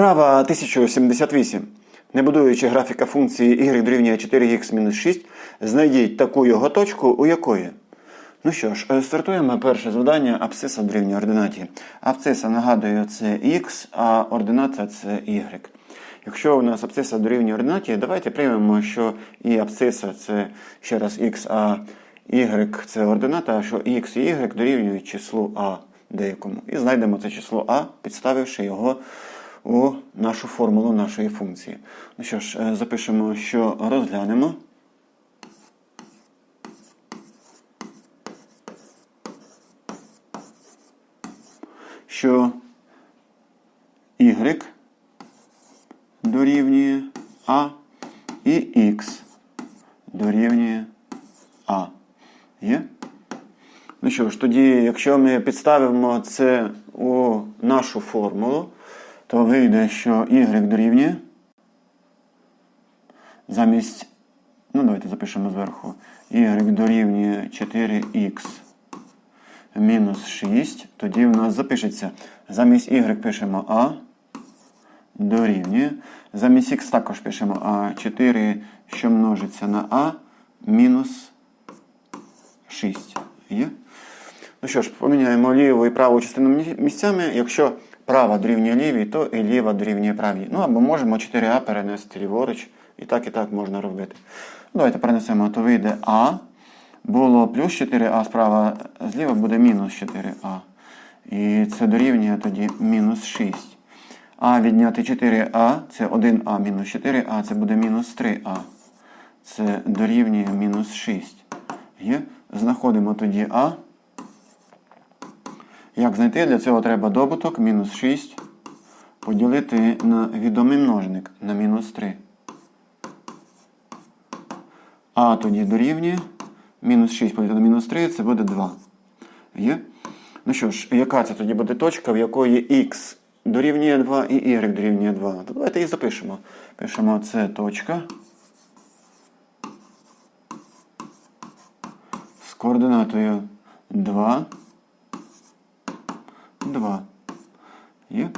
Вправа 1078. Не будуючи графіка функції y дорівнює 4х-6, знайдіть таку його точку, у якої. Ну що ж, е, стартуємо перше завдання абсциса дорівнює ординаті. Абсциса, нагадую, це x, а ордината це y. Якщо у нас абсциса дорівнює ординаті, давайте приймемо, що і абсциса це ще раз x, а y це ордината, а що x і y дорівнюють числу а деякому. І знайдемо це число а, підставивши його у нашу формулу нашої функції. Ну що ж, е, запишемо, що розглянемо. Що y дорівнює а і x дорівнює а. Є? Ну що ж, тоді, якщо ми підставимо це у нашу формулу, то вийде, що y дорівнює. Замість, ну давайте запишемо зверху, y дорівнює 4х мінус 6. Тоді в нас запишеться. Замість y пишемо а дорівнює. Замість х також пишемо а 4, що множиться на а мінус 6. Є? Ну що ж, поміняємо ліву і праву частину місцями. Якщо права дорівнює лівій, то і ліва дорівнює правій. Ну або можемо 4а перенести ліворуч. І так, і так можна робити. Давайте перенесемо, то вийде А. Було плюс 4а справа зліва буде мінус 4а. І це дорівнює тоді мінус 6. А відняти 4а це 1а мінус 4а, це буде мінус 3а. Це дорівнює мінус 6. Є? Знаходимо тоді А. Як знайти? Для цього треба добуток мінус 6 поділити на відомий множник на мінус 3. А тоді дорівнює. Мінус 6 поділити на мінус 3 це буде 2. Є? Ну що ж, яка це тоді буде точка, в якої х дорівнює 2 і y дорівнює 2? То давайте її запишемо. Пишемо це точка. з координатою 2, 2. Є?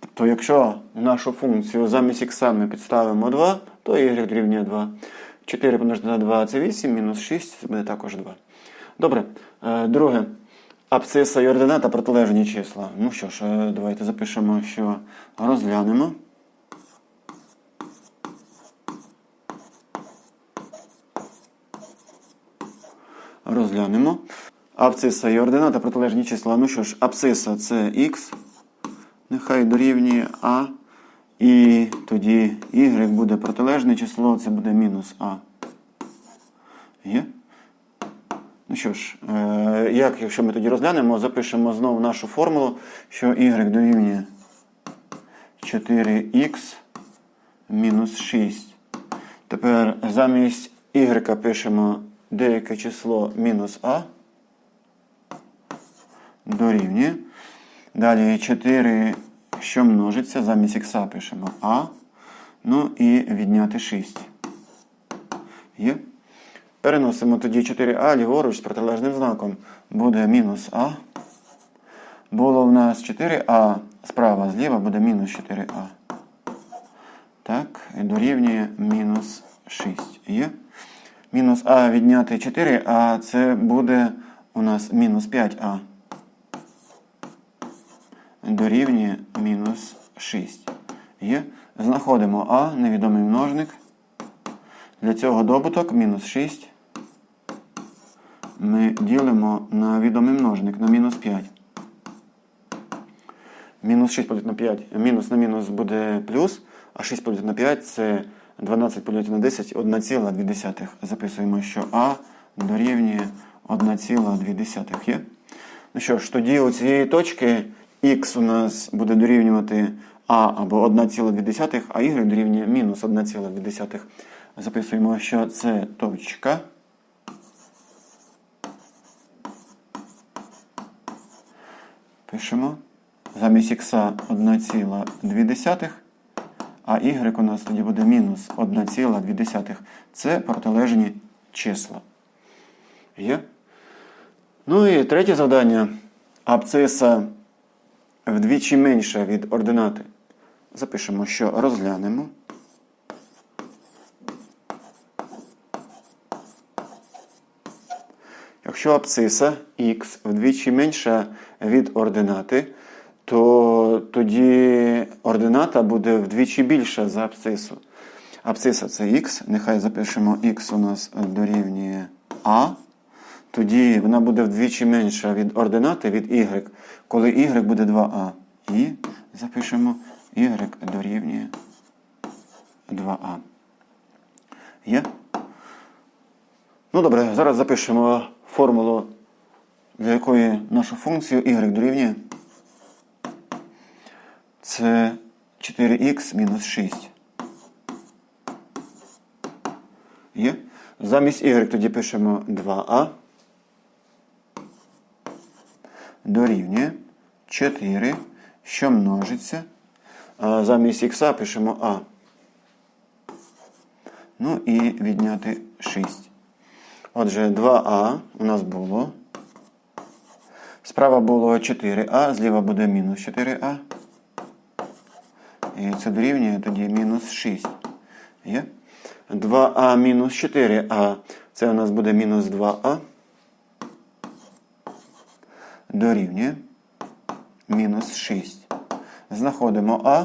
Тобто, якщо нашу функцію замість х ми підставимо 2, то y дорівнює 2. 4 помножити на 2 це 8, мінус 6 це буде також 2. Добре. Е, Друге. Абсциса і ордината протилежні числа. Ну що ж, е, давайте запишемо, що розглянемо. розглянемо. Абсциса і ордината протилежні числа. Ну що ж, абсциса це х, нехай дорівнює А. І тоді y буде протилежне число, це буде мінус А. Є? Ну що ж, е, як, якщо ми тоді розглянемо, запишемо знову нашу формулу, що y дорівнює 4х мінус 6. Тепер замість y пишемо деяке число мінус а дорівнює. Далі 4, що множиться, замість х пишемо а. Ну і відняти 6. Є. Переносимо тоді 4а ліворуч з протилежним знаком. Буде мінус а. Було в нас 4а справа зліва буде мінус 4а. Так, і дорівнює мінус 6. Є. Мінус А відняти 4, а це буде у нас мінус 5а. Дорівнює мінус 6. Є. Знаходимо А, невідомий множник. Для цього добуток мінус 6. Ми ділимо на відомий множник на мінус 5. Мінус 6 поділити на 5. Мінус на мінус буде плюс, а 6 поділити на 5 це 12 поділити на 10 1,2. Записуємо, що А дорівнює 1,2 є. Ну що ж, тоді у цієї точки х у нас буде дорівнювати А або 1,2, а y дорівнює мінус 1,2. Записуємо, що це точка. Пишемо. Замість х 1,2, а y у нас тоді буде мінус 1,2. Це протилежні числа. Є? Ну і третє завдання. Абсциса вдвічі менша від ординати. запишемо, що розглянемо. Якщо абсциса х вдвічі менша від ординати, то тоді ордината буде вдвічі більша за абсцису. Абсциса це х, нехай запишемо х у нас дорівнює а. Тоді вона буде вдвічі менша від ординати від y, коли y буде 2а. І запишемо y дорівнює 2а. Є? Ну добре, зараз запишемо формулу, для якої нашу функцію y дорівнює. Це 4х мінус 6. Є? Замість y тоді пишемо 2а. Дорівнює 4, що множиться. А замість х пишемо а. Ну і відняти 6. Отже, 2а у нас було. Справа було 4а, зліва буде мінус 4а. І це дорівнює тоді мінус 6. Є? 2а мінус 4а. Це у нас буде мінус 2а. Дорівнює мінус 6. Знаходимо а.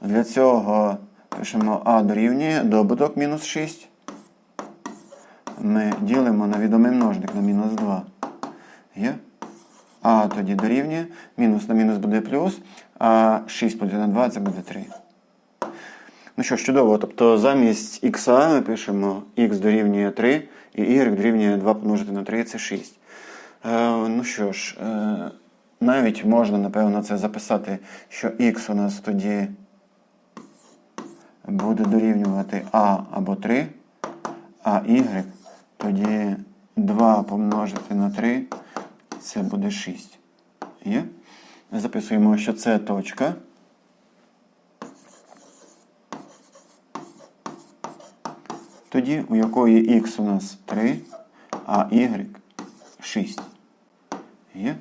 Для цього пишемо а дорівнює добуток мінус 6. Ми ділимо на відомий множник на мінус 2. Є? А тоді дорівнює. Мінус на мінус буде плюс, а 6 поділити на 2 це буде 3. Ну що чудово. Тобто замість х ми пишемо х дорівнює 3 і y дорівнює 2 помножити на 3 це 6. Е, ну що ж, е, навіть можна, напевно, це записати, що х у нас тоді буде дорівнювати а або 3, а y тоді 2 помножити на 3 це буде 6. Є? Записуємо, що це точка. Тоді, у якої х у нас 3, а y 6. Є?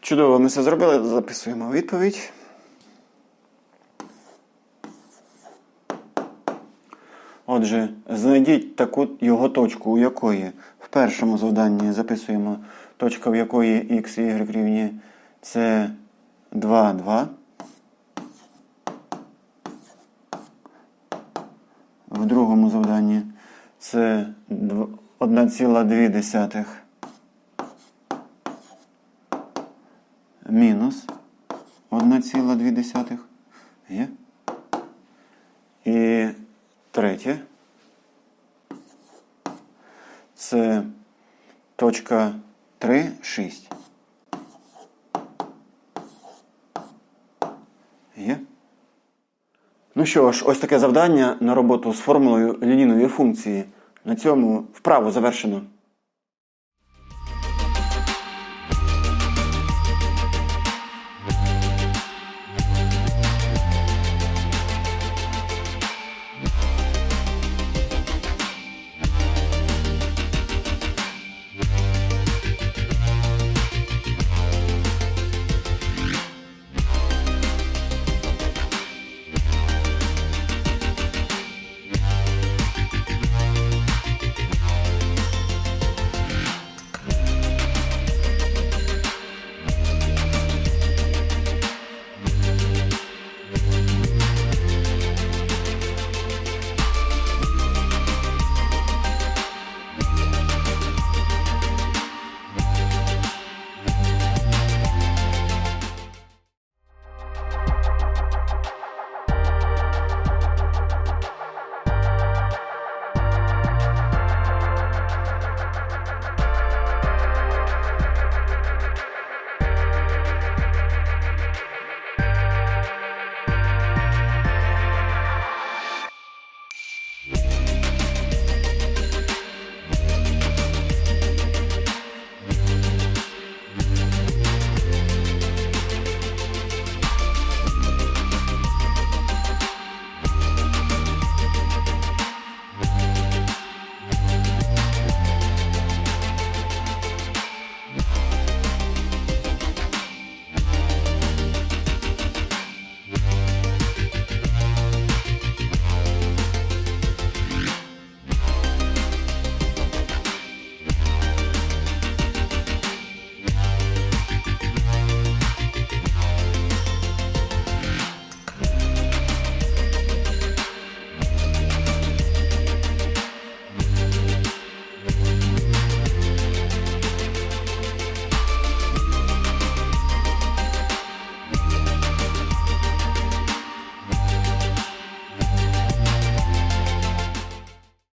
Чудово, ми це зробили. Записуємо відповідь. Отже, знайдіть таку його точку, у якої в першому завданні записуємо точка, в якої x і y рівні це 2, 2. В другому завданні це 1,2 мінус 1,2. Є? І третє. Це точка 3, 6. Є? Ну що ж, ось таке завдання на роботу з формулою лінійної функції. На цьому вправу завершено.